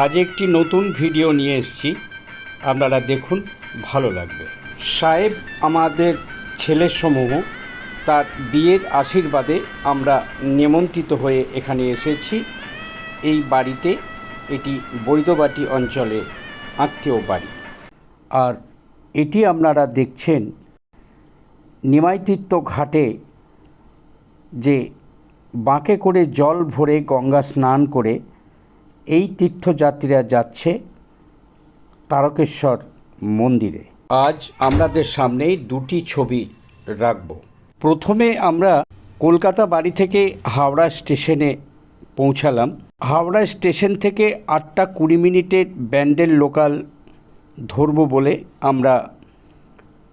আজ একটি নতুন ভিডিও নিয়ে এসেছি। আপনারা দেখুন, ভালো লাগবে। সাহেব আমাদের ছেলেসমূহ তার বিয়ের আশীর্বাদে আমরা নিমন্ত্রিত হয়ে এখানে এসেছি। এই বাড়িতে, এটি বৈদবাটি অঞ্চলে আত্মীয় বাড়ি। আর এটি আপনারা দেখছেন, নিমাইতীর্থ ঘাটে যে বাঁকে করে জল ভরে গঙ্গা স্নান করে এই তীর্থযাত্রীরা যাচ্ছে তারকেশ্বর মন্দিরে। আজ আমাদের সামনেই দুটি ছবি রাখব। প্রথমে আমরা কলকাতা বাড়ি থেকে হাওড়া স্টেশনে পৌঁছালাম। হাওড়া স্টেশন থেকে আটটা কুড়ি মিনিটের ব্যান্ডেল লোকাল ধরবো বলে আমরা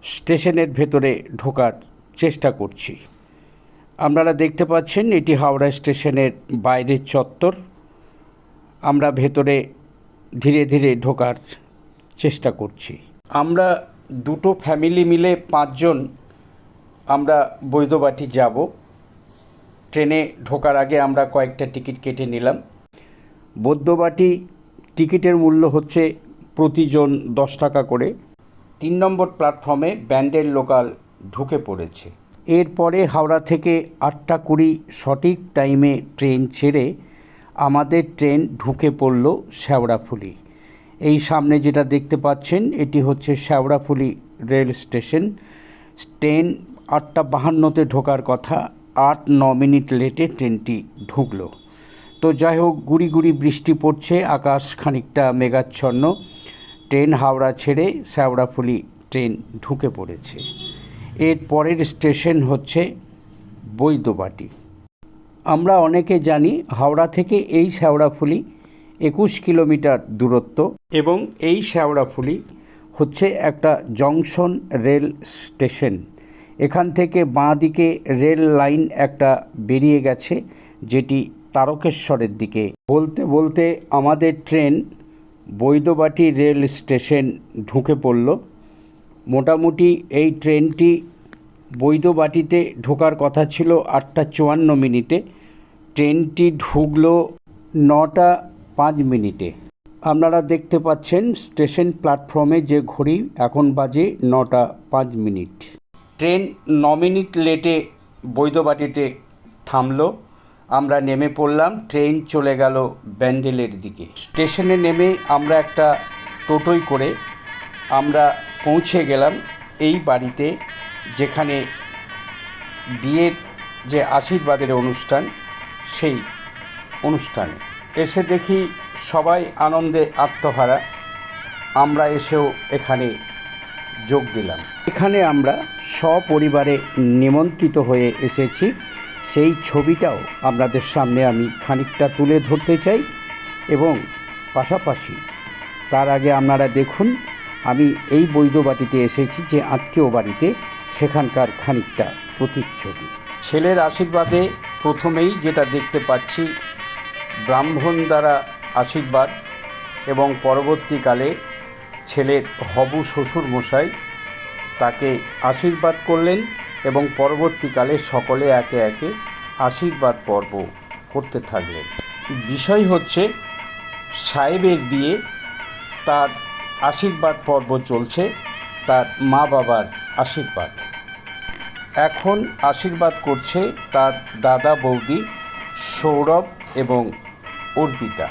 স্টেশনের ভেতরে ঢোকার চেষ্টা করছি। আপনারা দেখতে পাচ্ছেন এটি হাওড়া স্টেশনের বাইরের চত্বর। আমরা ভেতরে ধীরে ধীরে ঢোকার চেষ্টা করছি। আমরা দুটো ফ্যামিলি মিলে পাঁচজন আমরা বৈধবাটি যাব। ট্রেনে ঢোকার আগে আমরা কয়েকটা টিকিট কেটে নিলাম। বৈদ্যবাটি টিকিটের মূল্য হচ্ছে প্রতিজন দশ টাকা করে। তিন নম্বর প্ল্যাটফর্মে ব্যান্ডের লোকাল ঢুকে পড়েছে। এরপরে হাওড়া থেকে আটটা কুড়ি সঠিক টাইমে ট্রেন ছেড়ে আমাদের ট্রেন ঢুকে পড়ল শেওড়াফুলি এই সামনে যেটা দেখতে পাচ্ছেন, এটি হচ্ছে শেওড়াফুলি রেল স্টেশন। ট্রেন আটটা বাহান্নতে ঢোকার কথা, আট ন মিনিট লেটে ট্রেনটি ঢুকলো। তো যাই হোক, গুড়ি গুড়ি বৃষ্টি পড়ছে, আকাশ খানিকটা মেঘাচ্ছন্ন। ট্রেন হাওড়া ছেড়ে শ্যাওড়াফুলি ট্রেন ঢুকে পড়েছে। এর পরের স্টেশন হচ্ছে বৈদ্যবাটি। আমরা অনেকে জানি হাওড়া থেকে এই শেওড়াফুলি একুশ কিলোমিটার দূরত্ব এবং এই শেওড়াফুলি হচ্ছে একটা জংশন রেল স্টেশন। এখান থেকে বাঁ দিকে রেল লাইন একটা বেরিয়ে গেছে, যেটি তারকেশ্বরের দিকে। বলতে বলতে আমাদের ট্রেন বৈদ্যবাটি রেল স্টেশন ঢুকে পড়ল। মোটামুটি এই ট্রেনটি বৈদ্যবাটিতে ঢোকার কথা ছিল আটটা চুয়ান্ন মিনিটে। ট্রেনটি ঢুকলো নটা পাঁচ মিনিটে। আপনারা দেখতে পাচ্ছেন স্টেশন প্ল্যাটফর্মে যে ঘড়ি এখন বাজে নটা পাঁচ মিনিট। ট্রেন ন মিনিট লেটে বৈদ্যবাটিতে থামলো। আমরা নেমে পড়লাম, ট্রেন চলে গেল ব্যান্ডেলের দিকে। স্টেশনে নেমে আমরা একটা টোটোয় করে আমরা পৌঁছে গেলাম এই বাড়িতে। যেখানে বিয়ের যে আশীর্বাদের অনুষ্ঠান, সেই অনুষ্ঠানে। এসে দেখি সবাই আনন্দে আত্মহারা। আমরা এসেও এখানে যোগ দিলাম। এখানে আমরা সপরিবারে নিমন্ত্রিত হয়ে এসেছি। সেই ছবিটাও আপনাদের সামনে আমি খানিকটা তুলে ধরতে চাই এবং পাশাপাশি তার আগে আপনারা দেখুন, আমি এই বৈধবাটিতে এসেছি যে আত্মীয় বাড়িতে সেখানকার খানিকটা প্রতিচ্ছবি। ছেলের আশীর্বাদে প্রথমেই যেটা দেখতে পাচ্ছি, ব্রাহ্মণ দ্বারা আশীর্বাদ এবং পরবর্তীকালে ছেলের হবু শ্বশুর মশাই তাকে আশীর্বাদ করলেন এবং পরবর্তীকালে সকলে একে একে আশীর্বাদ পর্ব করতে থাকলেন। বিষয় হচ্ছে, সাহেবের বিয়ে, তার আশীর্বাদ পর্ব চলছে, তার মা বাবার আশীর্বাদ। এখন আশীর্বাদ করছে তার দাদা বৌদি সৌরভ এবং অর্পিতা।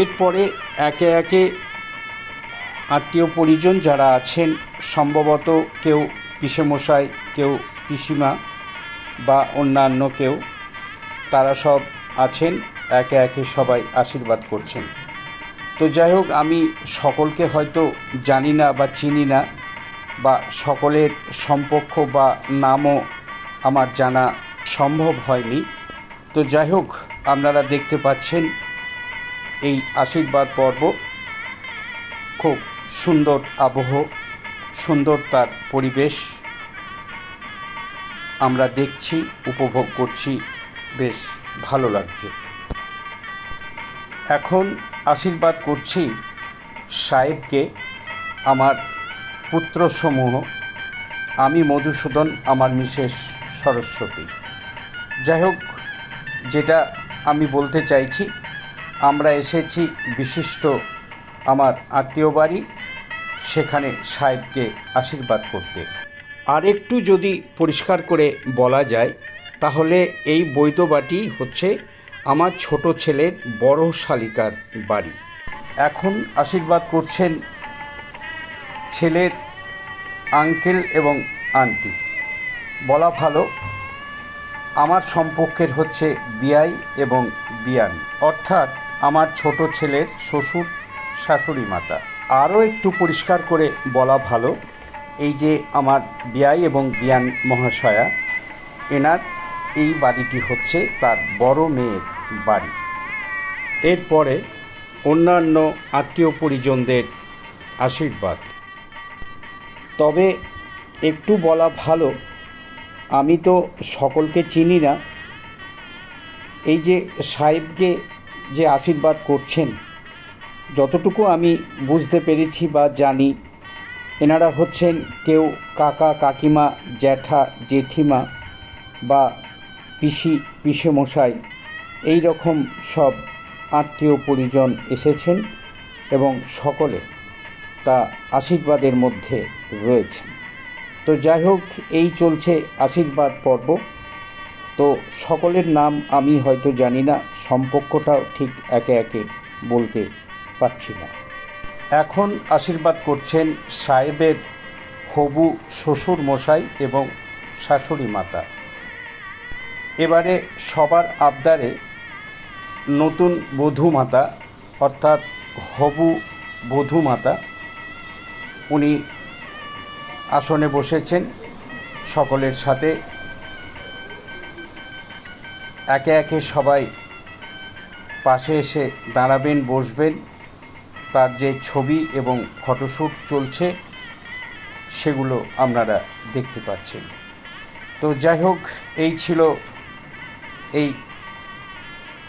এরপরে একে একে আত্মীয় পরিজন যারা আছেন, সম্ভবত কেউ পিসেমশাই, কেউ পিসিমা বা অন্যান্য কেউ, তারা সব আছেন, একে একে সবাই আশীর্বাদ করছেন। তো যাই হোক, আমি সকলকে হয়তো জানি না বা চিনি না বা সকলের সম্পর্ক বা নামও আমার জানা সম্ভব হয়নি। তো যাই হোক, আপনারা দেখতে পাচ্ছেন এই আশীর্বাদ পর্ব। খুব সুন্দর আবহ, সুন্দর তার পরিবেশ। আমরা দেখছি, উপভোগ করছি, বেশ ভালো লাগছে। এখন আশীর্বাদ করছি সাহেবকে, আমার পুত্রসমূহ, আমি মধুসূদন, আমার মিসেস সরস্বতী। যাই হোক যেটা আমি বলতে চাইছি, আমরা এসেছি বিশিষ্ট আমার আত্মীয় বাড়ি, সেখানে সাহেবকে আশীর্বাদ করতে। আর একটু যদি পরিষ্কার করে বলা যায়, তাহলে এই বৈধ বাটি হচ্ছে আমার ছোট ছেলের বড় শালিকার বাড়ি। এখন আশীর্বাদ করছেন ছেলের আঙ্কেল এবং আন্টি। বলা ভালো, আমার সম্পর্কের হচ্ছে বিয়াই এবং বিয়ান। অর্থাৎ আমার ছোট ছেলের শ্বশুর, শাশুড়ি মাতা। আরও একটু পরিষ্কার করে বলা ভালো, এই যে আমার বিয়াই এবং বিয়ান মহাশয়া, এনার এই বাড়িটি হচ্ছে তার বড় মেয়ের বাড়ি। এরপরে অন্যান্য আত্মীয় পরিজনদের আশীর্বাদ। তবে একটু বলা ভালো, আমি তো সকলকে চিনি না। এই যে সাহেবকে যে আশীর্বাদ করছেন, যতটুকু আমি বুঝতে পেরেছি বা জানি, এনারা হচ্ছেন কেউ কাকা, কাকিমা, জ্যাঠা, জেঠিমা বা পিসি, পিসেমশাই, এই রকম সব আত্মীয় পরিজন এসেছেন এবং সকলে তা আশীর্বাদের মধ্যে রয়েছেন তো যাই হোক, এই চলছে আশীর্বাদ পর্ব। তো সকলের নাম আমি হয়তো জানি না, সম্পর্কটাও ঠিক একে একে বলতে পারছি না। এখন আশীর্বাদ করছেন সাহেবের হবু শ্বশুর মশাই এবং শাশুড়ি মাতা। এবারে সবার আবদারে নতুন বধূ মাতা, অর্থাৎ হবু বধূ মাতা, উনি আসনে বসেছেন সকলের সাথে। একে একে সবাই পাশে এসে দাঁড়াবেন, বসবেন। তার যে ছবি এবং ফটোশ্যুট চলছে, সেগুলো আপনারা দেখতে পাচ্ছেন। তো যাই হোক, এই ছিল এই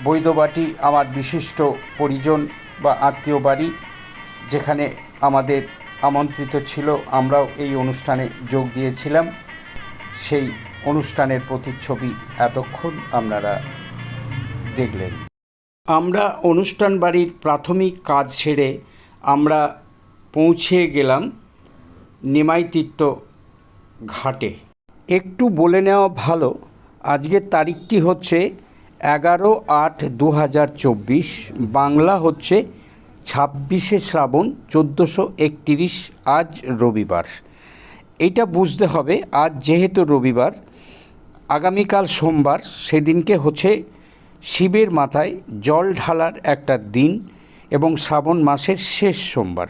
বৈধবাটি আমার বিশিষ্ট পরিজন বা আত্মীয় বাড়ি, যেখানে আমাদের আমন্ত্রিত ছিল, আমরাও এই অনুষ্ঠানে যোগ দিয়েছিলাম। সেই অনুষ্ঠানের প্রতিচ্ছবি এতক্ষণ আপনারা দেখলেন। আমরা অনুষ্ঠান বাড়ির প্রাথমিক কাজ ছেড়ে আমরা পৌঁছে গেলাম নিমাইতীর্থ ঘাটে। একটু বলে নেওয়া ভালো, আজকের তারিখটি হচ্ছে এগারো আট দু বাংলা হচ্ছে ছাব্বিশে শ্রাবণ চোদ্দোশো একতিরিশ, আজ রবিবার। এটা বুঝতে হবে, আজ যেহেতু রবিবার, আগামীকাল সোমবার, সেদিনকে হচ্ছে শিবের মাথায় জল ঢালার একটা দিন এবং শ্রাবণ মাসের শেষ সোমবার।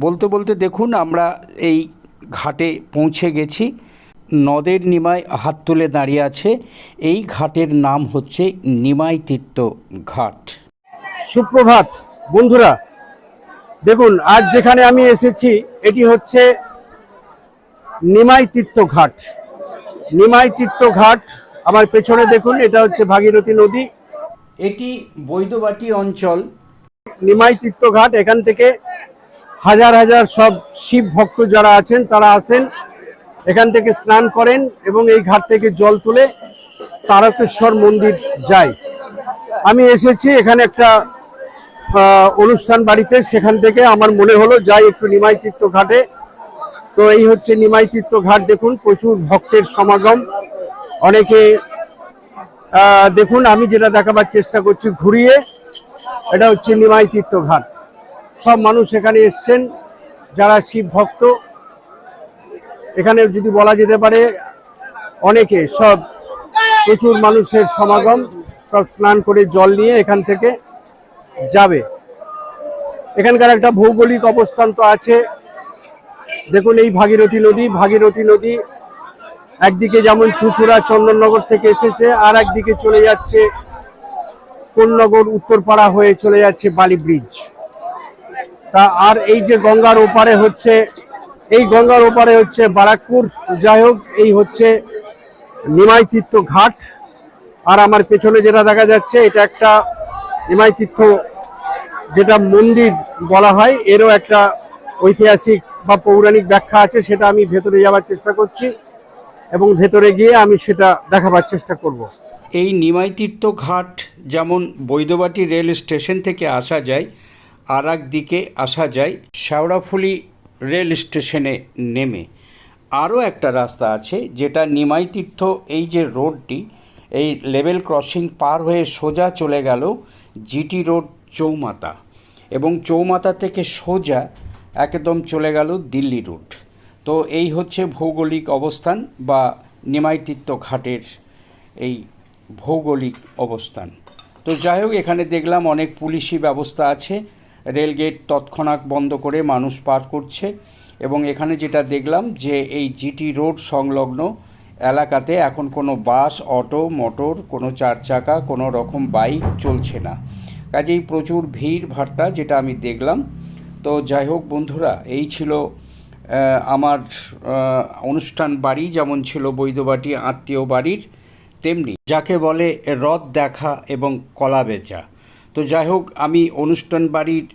বলতে বলতে দেখুন, আমরা এই ঘাটে পৌঁছে গেছি। নদের নিমায় হাত তুলে দাঁড়িয়ে আছে, এই ঘাটের নাম হচ্ছে নিমাই তীর্থ ঘাট। সুপ্রভাত। বন্ধুরা, দেখুন, আজ যেখানে আমি এসেছি, এটি হচ্ছে নিমাই তীর্থ ঘাট। নিমাই তীর্থ ঘাট, আমার পেছনে দেখুন, এটা হচ্ছে ভাগীরথী নদী। এটি বৈদবাটি অঞ্চল। নিমাই তীর্থ ঘাট, এখান থেকে হাজার হাজার সব শিব ভক্ত যারা আছেন, তারা আসেন, এখান থেকে স্নান করেন এবং এই ঘাট থেকে জল তুলে তারকেশ্বর মন্দির যায়। আমি এসেছি, এখানে একটা অনুষ্ঠান বাড়িতে সেখান থেকে আমার মনে হলো, যাই একটু নিমাই তীর্থ ঘাটে। তো এই হচ্ছে নিমাই তীর্থ ঘাট দেখুন, প্রচুর ভক্তের সমাগম। অনেকে দেখুন, আমি যেটা দেখাবার চেষ্টা করছি, ঘুরিয়ে, এটা হচ্ছে নিমাই তীর্থ ঘাট। সব মানুষ এখানে এসছেন, যারা শিব ভক্ত। এখানে যদি বলা যেতে পারে, অনেকে, সব প্রচুর মানুষের সমাগম, সব স্নান করে জল নিয়ে এখান থেকে যাবে। এখানকার একটা ভৌগোলিক অবস্থান তো আছে। দেখুন এই ভাগীরথী নদী ভাগীরথী নদী একদিকে যেমন চুচুড়া চন্দননগর থেকে এসেছে, আর একদিকে চলে যাচ্ছে কোন্নগর উত্তরপাড়া হয়ে চলে যাচ্ছে বালি ব্রিজ। তা আর এই যে গঙ্গার ওপারে হচ্ছে, এই গঙ্গার ওপারে হচ্ছে বারাকপুর। যাই হোক, এই হচ্ছে নিমাই তীর্থ ঘাট। আর আমার পেছনে যেটা দেখা যাচ্ছে, এটা একটা নিমাই তীর্থ যেটা মন্দির বলা হয়, এরও একটা ঐতিহাসিক বা পৌরাণিক ব্যাখ্যা আছে, সেটা আমি ভেতরে যাওয়ার চেষ্টা করছি এবং ভেতরে গিয়ে আমি সেটা দেখাবার চেষ্টা করব। এই নিমাইতীর্থ ঘাট যেমন বৈদ্যবাটি রেল স্টেশন থেকে আসা যায়, আর দিকে আসা যায় শেওড়াফুলি রেল স্টেশনে নেমে। আরও একটা রাস্তা আছে, যেটা নিমাইতীর্থ এই যে রোডটি, এই লেভেল ক্রসিং পার হয়ে সোজা চলে গেল জিটি রোড চৌমাতা এবং চৌমাতা থেকে সোজা একদম চলে গেল দিল্লি রুট। তো এই হচ্ছে ভৌগোলিক অবস্থান বা নিমাইতীর্থ ঘাটের এই ভৌগোলিক অবস্থান। তো যাই হোক, এখানে দেখলাম অনেক পুলিশি ব্যবস্থা আছে। রেলগেট তৎক্ষণাৎ বন্ধ করে মানুষ পার করছে এবং এখানে যেটা দেখলাম যে এই জিটি রোড সংলগ্ন এলাকাতে এখন কোনো বাস, অটো, মোটর, কোনো চার চাকা, কোনো রকম বাইক চলছে না। কাজেই প্রচুর ভিড় ভাট্টা যেটা আমি দেখলাম। তো যাই হোক বন্ধুরা, এই ছিল আমার অনুষ্ঠান বাড়ি যেমন ছিল বৈধবাটি, আত্মীয় বাড়ির, তেমনি যাকে বলে রথ দেখা এবং কলা বেচা। তো যাই হোক, আমি অনুষ্ঠান বাড়ির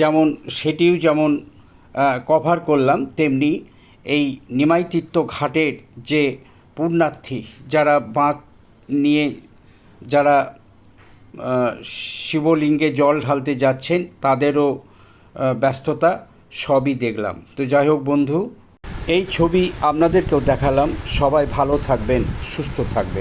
যেমন, সেটিও যেমন কভার করলাম, তেমনি এই নিমাইতীর্থ ঘাটের যে পুণ্যার্থী যারা বাঁক নিয়ে, যারা শিবলিঙ্গে জল ঢালতে যাচ্ছেন, তাদেরও ব্যস্ততা, সবই দেখলাম। তো যাই হোক বন্ধু, এই ছবি আপনাদেরকেও দেখালাম। সবাই ভালো থাকবেন, সুস্থ থাকবেন।